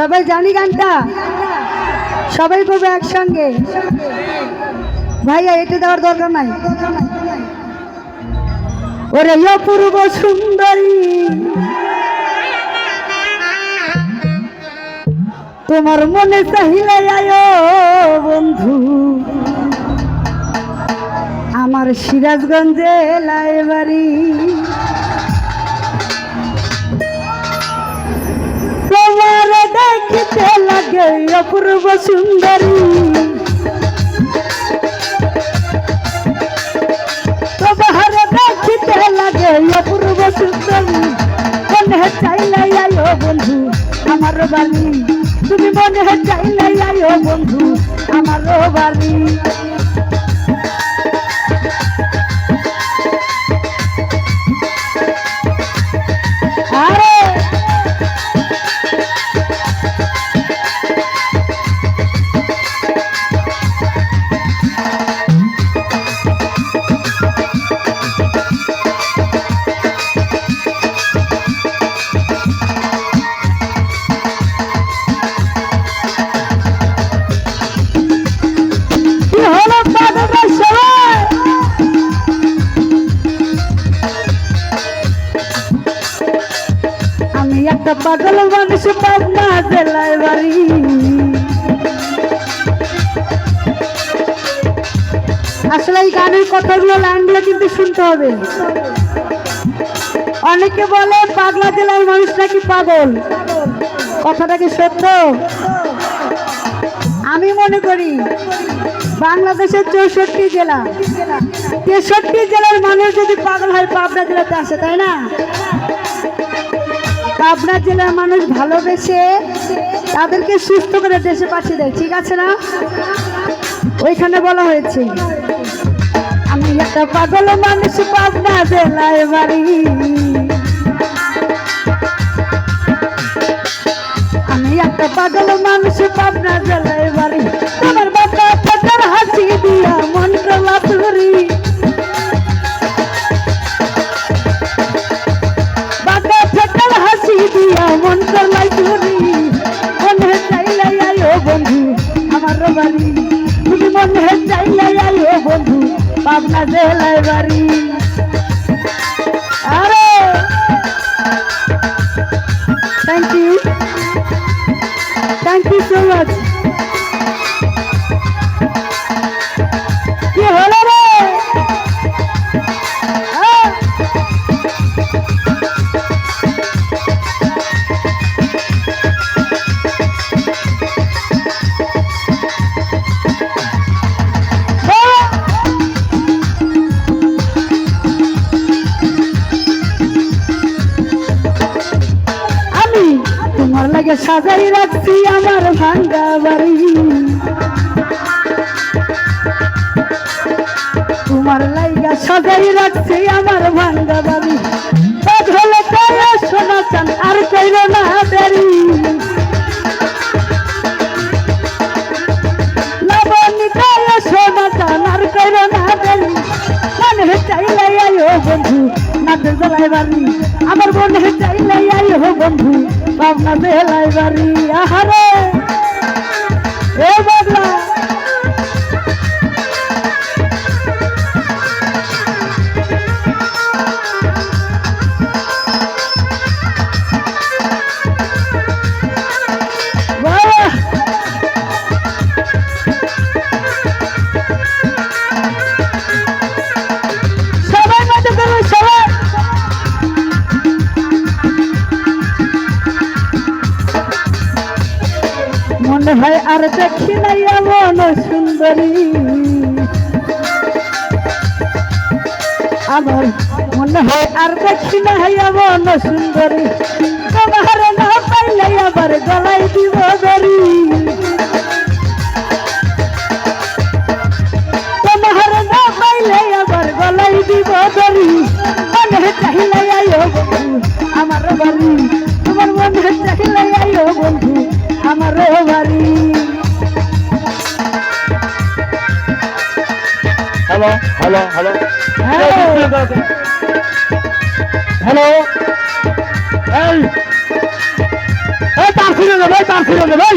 সবাই জানি গানটা? সবাই করবে একসঙ্গে। ভাইয়া, এটা দেওয়ার দরকার নাই। ওরে, অপূর্ব সুন্দরী। তোমার মনে চাহিলে আয়ো, বন্ধু। আমার সিরাজগঞ্জে লাইবাড়ি দেখতে লাগে অপূর্ব সুন্দরী। তোমার দেখতে লাগে অপূর্ব সুন্দরী। মনে চাইলে আয়ো বন্ধু, আমার বাড়ি। তুমি মনে চাইলে আয়ো বন্ধু আমার বাড়ি। একটা পাগল মানুষ পাবনা জেলায় বাড়ি। আসলে এই গানের কথাগুলো লাইনগুলো কিন্তু শুনতে হবে। অনেকে বলে পাগলা জেলার মানুষ নাকি পাগল। কথাটা কি সত্য? আমি মনে করি বাংলাদেশের চৌষট্টি জেলা, তেষট্টি জেলার মানুষ যদি পাগল হয় পাবনা জেলাতে আসে, তাই না? পাবনা জেলার মানুষ ভালোবেসে তাদেরকে সুস্থ করে দেশে পাঠিয়ে দেয়, ঠিক আছে না? ওইখানে বলা হয়েছে, আমি একটা পাগল মানুষ পাবনা জেলায় বাড়ি। আমি একটা পাগল মানুষ পাবনা জেলায় বাড়ি। তোমার বাবা হাসি দিয়া মন কলা বাড়ি। তুমি মনে চাইলে আইও বন্ধু পাবনা জেলায় বাড়ি। তোমার লাগে সাজাই রাখছি আমার ভাঙ্গা বাড়ি। তোমার লাইগা সাজাই রাখছি আমার ভাঙ্গা বাড়ি। হলে শোনা চান, আর কইল না দেরি। দেরি। মনে চাইলে বন্ধু নাচের জেলায় বাড়ি। আমার জেলায় বাড়ি আহারে। হয় আর দেখি নাই এমন সুন্দরী। আমার মনে হয়, আর দেখি নাই এমন সুন্দরী। তোমার না পাইলে আবার গলায় দিব দরি হ্যালো হ্যালো হ্যালো হ্যাঁ। হ্যালো এই তার ফিরে রে ভাই তার ফিরে ভাই